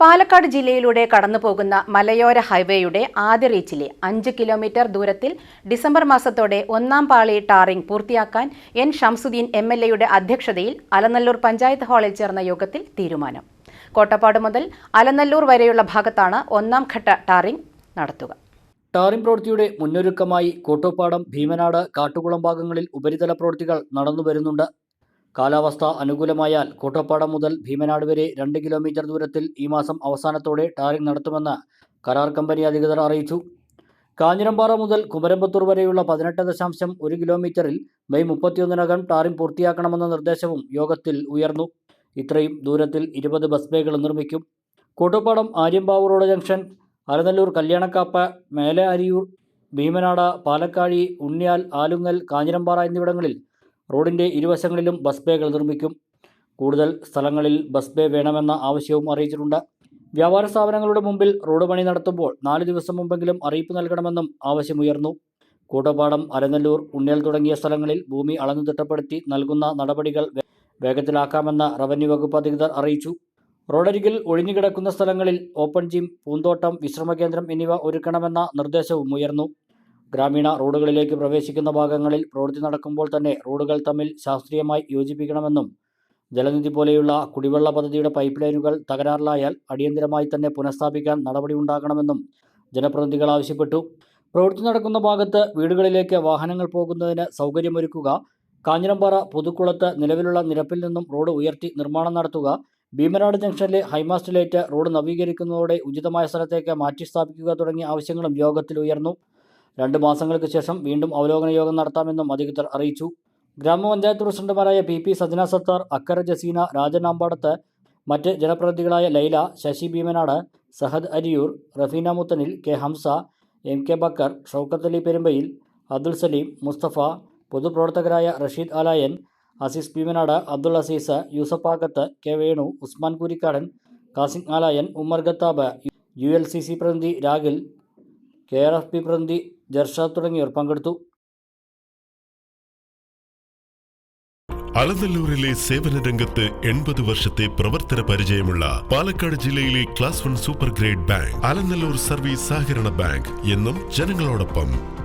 പാലക്കാട് ജില്ലയിലൂടെ കടന്നുപോകുന്ന മലയോര ഹൈവേയുടെ ആദ്യ റീച്ചിലെ അഞ്ച് കിലോമീറ്റർ ദൂരത്തിൽ ഡിസംബർ മാസത്തോടെ ഒന്നാം പാളി ടാറിംഗ് പൂർത്തിയാക്കാൻ എൻ ഷംസുദ്ദീൻ എം എൽ എയുടെ അധ്യക്ഷതയിൽ അലനല്ലൂർ പഞ്ചായത്ത് ഹാളിൽ ചേർന്ന യോഗത്തിൽ തീരുമാനം. കോട്ടപ്പാട് മുതൽ അലനല്ലൂർ വരെയുള്ള ഭാഗത്താണ് ഒന്നാം ഘട്ട ടാറിംഗ് നടത്തുക. ടാറിംഗ് പ്രവൃത്തിയുടെ മുന്നൊരുക്കമായി കോട്ടോപ്പാടം ഭീമനാട് കാട്ടുകുളം ഭാഗങ്ങളിൽ ഉപരിതല പ്രവൃത്തികൾ നടന്നു വരുന്നുണ്ട് കാലാവസ്ഥ അനുകൂലമായാൽ കോട്ടപ്പാടം മുതൽ ഭീമനാട് വരെ രണ്ട് കിലോമീറ്റർ ദൂരത്തിൽ ഈ മാസം അവസാനത്തോടെ ടാറിംഗ് നടത്തുമെന്ന് കരാർ കമ്പനി അധികൃതർ അറിയിച്ചു. കാഞ്ഞിരമ്പാറ മുതൽ കുമരമ്പത്തൂർ വരെയുള്ള പതിനെട്ട് ദശാംശം ഒരു കിലോമീറ്ററിൽ മെയ് മുപ്പത്തിയൊന്നിനകം ടാറിംഗ് പൂർത്തിയാക്കണമെന്ന നിർദ്ദേശവും യോഗത്തിൽ ഉയർന്നു. ഇത്രയും ദൂരത്തിൽ ഇരുപത് ബസ് ബേകൾ നിർമ്മിക്കും. കോട്ടപ്പാടം ആര്യമ്പാവ് റോഡ് ജംഗ്ഷൻ അരനല്ലൂർ കല്യാണക്കാപ്പ മേലെ അരിയൂർ ഭീമനാട് പാലക്കാഴി ഉണ്ണിയാൽ ആലുങ്ങൽ കാഞ്ഞിരമ്പാറ എന്നിവിടങ്ങളിൽ റോഡിന്റെ ഇരുവശങ്ങളിലും ബസ് ബേകൾ നിർമ്മിക്കും. കൂടുതൽ സ്ഥലങ്ങളിൽ ബസ് ബേ വേണമെന്ന ആവശ്യവും അറിയിച്ചിട്ടുണ്ട്. വ്യാപാര സ്ഥാപനങ്ങളുടെ മുമ്പിൽ റോഡ് പണി നടത്തുമ്പോൾ നാല് ദിവസം മുമ്പെങ്കിലും അറിയിപ്പ് നൽകണമെന്നും ആവശ്യമുയർന്നു. കൂട്ടപ്പാടം അരനല്ലൂർ ഉണ്ണിയൽ തുടങ്ങിയ സ്ഥലങ്ങളിൽ ഭൂമി അളന്നു തിട്ടപ്പെടുത്തി നൽകുന്ന നടപടികൾ വേഗത്തിലാക്കാമെന്ന് റവന്യൂ വകുപ്പ് അധികൃതർ അറിയിച്ചു. റോഡരികിൽ ഒഴിഞ്ഞുകിടക്കുന്ന സ്ഥലങ്ങളിൽ ഓപ്പൺ ജിം പൂന്തോട്ടം വിശ്രമകേന്ദ്രം എന്നിവ ഒരുക്കണമെന്ന നിർദ്ദേശവും ഉയർന്നു. ഗ്രാമീണ റോഡുകളിലേക്ക് പ്രവേശിക്കുന്ന ഭാഗങ്ങളിൽ പ്രവൃത്തി നടക്കുമ്പോൾ തന്നെ റോഡുകൾ തമ്മിൽ ശാസ്ത്രീയമായി യോജിപ്പിക്കണമെന്നും ജലനിധി പോലെയുള്ള കുടിവെള്ള പദ്ധതിയുടെ പൈപ്പ് ലൈനുകൾ തകരാറിലായാൽ അടിയന്തരമായി തന്നെ പുനഃസ്ഥാപിക്കാൻ നടപടി ഉണ്ടാകണമെന്നും ജനപ്രതിനിധികൾ ആവശ്യപ്പെട്ടു. പ്രവൃത്തി നടക്കുന്ന ഭാഗത്ത് വീടുകളിലേക്ക് വാഹനങ്ങൾ പോകുന്നതിന് സൗകര്യമൊരുക്കുക കാഞ്ഞിരമ്പാറ പുതുക്കുളത്ത് നിലവിലുള്ള നിരപ്പിൽ നിന്നും റോഡ് ഉയർത്തി നിർമ്മാണം നടത്തുക ഭീമനാട് ജംഗ്ഷനിലെ ഹൈമാസ്റ്റ് ലൈറ്റ് റോഡ് നവീകരിക്കുന്നതോടെ ഉചിതമായ സ്ഥലത്തേക്ക് മാറ്റി സ്ഥാപിക്കുക തുടങ്ങിയ ആവശ്യങ്ങളും യോഗത്തിൽ ഉയർന്നു. രണ്ട് മാസങ്ങൾക്ക് ശേഷം വീണ്ടും അവലോകന യോഗം നടത്താമെന്നും അധികൃതർ അറിയിച്ചു. ഗ്രാമപഞ്ചായത്ത് പ്രസിഡന്റുമാരായ പി പി സജന സത്താർ അക്കര ജസീന രാജൻ അമ്പാടത്ത് മറ്റ് ജനപ്രതിനിധികളായ Laila Sasi Bheemanad Sahad Ariyur Rafeena Muthanil K Hamza M K Bakkar Shoukath Ali Perumbayil Abdul Salim Musthafa പൊതുപ്രവർത്തകരായ Rasheed Alayan Azeez Bheemanad Abdul Azeez Yusuf Akkath K Venu Usman Kurikkadan Kasim Alayan Ummer Khathab U L C C പ്രതിനിധി Ragil K R F P പ്രതിനിധി ജർഷാദ് തുടങ്ങിയവർ പങ്കെടുത്തു. അലനല്ലൂരിലെ സേവന രംഗത്ത് എൺപത് വർഷത്തെ പ്രവർത്തന പരിചയമുള്ള പാലക്കാട് ജില്ലയിലെ class one super grade bank Alanallur service സഹകരണ ബാങ്ക് എന്നും ജനങ്ങളോടൊപ്പം.